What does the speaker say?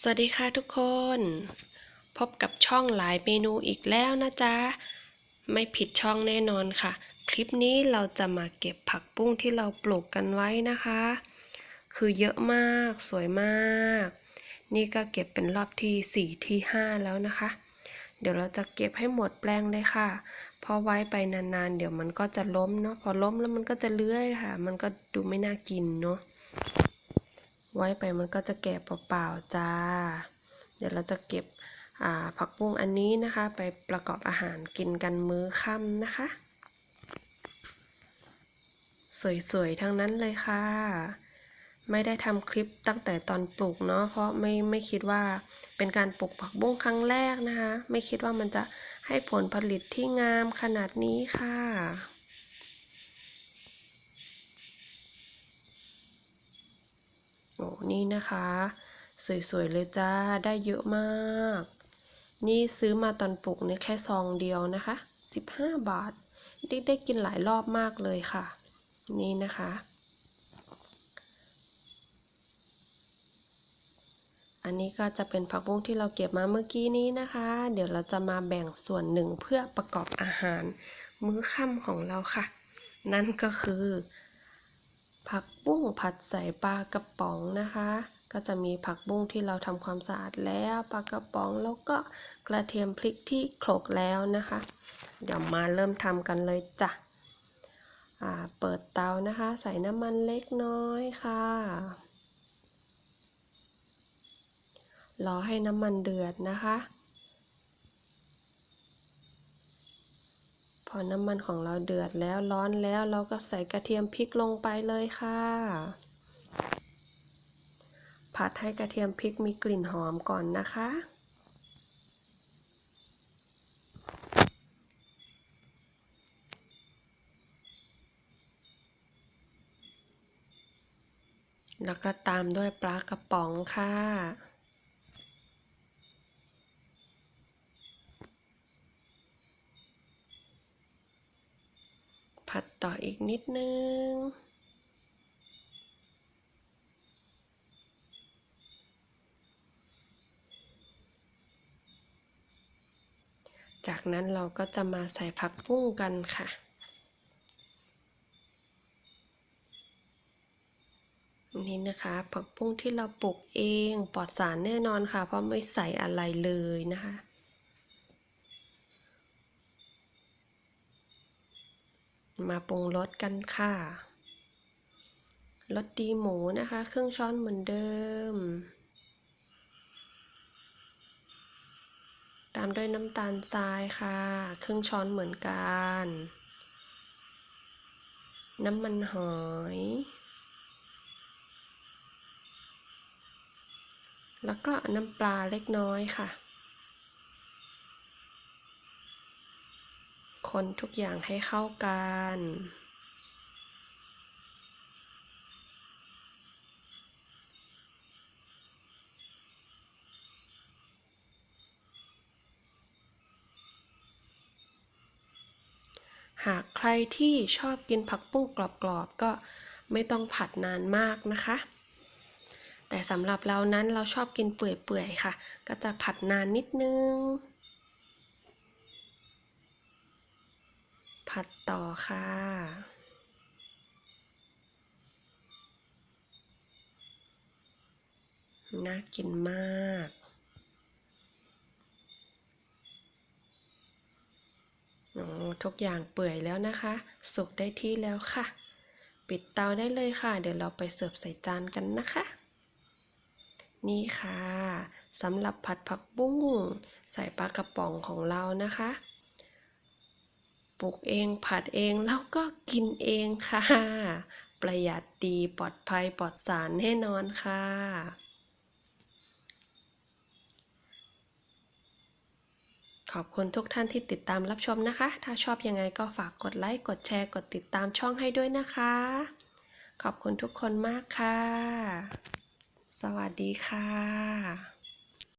สวัสดีค่ะทุกคน พบกับช่องหลายเมนูอีกแล้วนะจ๊ะ ไม่ผิดช่องแน่นอนค่ะ คลิปนี้เราจะมาเก็บผักบุ้งที่เราปลูกกันไว้นะคะ คือเยอะมากสวยมาก นี่ก็เก็บเป็นรอบที่4ที่5แล้วนะคะ เดี๋ยวเราจะเก็บให้หมดแปลงเลยค่ะ เพราะไว้ไปนานๆ เดี๋ยวมันก็จะล้มเนาะพอล้มแล้วมันก็จะเลื้อยค่ะ มันก็ดูไม่น่ากินเนาะ ไว้ไปมันก็จะแก่เปล่าๆจ้า เดี๋ยวเราจะเก็บผักบุ้งอันนี้นะคะ ไปประกอบอาหารกินกันมื้อค่ำนะคะ สวยๆ ทั้งนั้นเลยค่ะ ไม่ได้ทำคลิปตั้งแต่ตอนปลูกเนาะเพราะไม่ไม่คิดว่าเป็นการปลูกผักบุ้งครั้งแรกนะคะ ไม่คิดว่ามันจะให้ผลผลิตที่งามขนาดนี้ค่ะ อ้นี่นะคะ สวยๆเลยจ้าได้เยอะมาก นี่ซื้อมาตอนปลูกเนี่ยแค่ซองเดียวนะคะ 15 บาท ได้ได้กินหลายรอบมากเลยค่ะ นี่นะคะอันนี้ก็จะเป็นผักบุ้งที่เราเก็บมาเมื่อกี้นี้นะคะ เดี๋ยวเราจะมาแบ่งส่วนหนึ่งเพื่อประกอบอาหาร มื้อค่ำของเราค่ะ นั่นก็คือ ผักบุ้งผัดใส่ปลากระป๋องนะคะ ก็จะมีผักบุ้งที่เราทำความสะอาดแล้วปลากระป๋องแล้วก็กระเทียมพริกที่โขลกแล้วนะคะ เดี๋ยวมาเริ่มทำกันเลยจ้ะเปิดเตานะคะ ใส่น้ำมันเล็กน้อยค่ะ รอให้น้ำมันเดือดนะคะ พอน้ำมันของเราเดือดแล้วร้อนแล้วเราก็ใส่กระเทียมพริกลงไปเลยค่ะ ผัดให้กระเทียมพริกมีกลิ่นหอมก่อนนะคะ แล้วก็ตามด้วยปลากระป๋องค่ะ ผัดต่ออีกนิดนึง จากนั้นเราก็จะมาใส่ผักบุ้งกันค่ะนี่นะคะ ผักบุ้งที่เราปลูกเองปลอดสารแน่นอนค่ะ เพราะไม่ใส่อะไรเลยนะคะ มาปรุงรสกันค่ะรสดีหมูนะคะครึ่งช้อนเหมือนเดิม ตามด้วยน้ำตาลทรายค่ะครึ่งช้อนเหมือนกัน น้ำมันหอย แล้วก็น้ำปลาเล็กน้อยค่ะ คนทุกอย่างให้เข้ากันหากใครที่ชอบกินผักปุ้งกรอบๆก็ไม่ต้องผัดนานมากนะคะ แต่สำหรับเรานั้นเราชอบกินเปื่อยๆค่ะ ก็จะผัดนานนิดนึง ผัดต่อค่ะ น่ากินมากโอ้ทุกอย่างเปื่อยแล้วนะคะ สุกได้ที่แล้วค่ะ ปิดเตาได้เลยค่ะ เดี๋ยวเราไปเสิร์ฟใส่จานกันนะคะ นี่ค่ะสำหรับผัดผักบุ้ง ใส่ปลากระป๋องของเรานะคะ ปลูกเองผัดเองแล้วก็กินเองค่ะ ประหยัดดีปลอดภัยปลอดสารแน่นอนค่ะขอบคุณทุกท่านที่ติดตามรับชมนะคะ ถ้าชอบยังไงก็ฝากกดไลค์ กดแชร์ กดติดตามช่องให้ด้วยนะคะ ขอบคุณทุกคนมากค่ะ สวัสดีค่ะ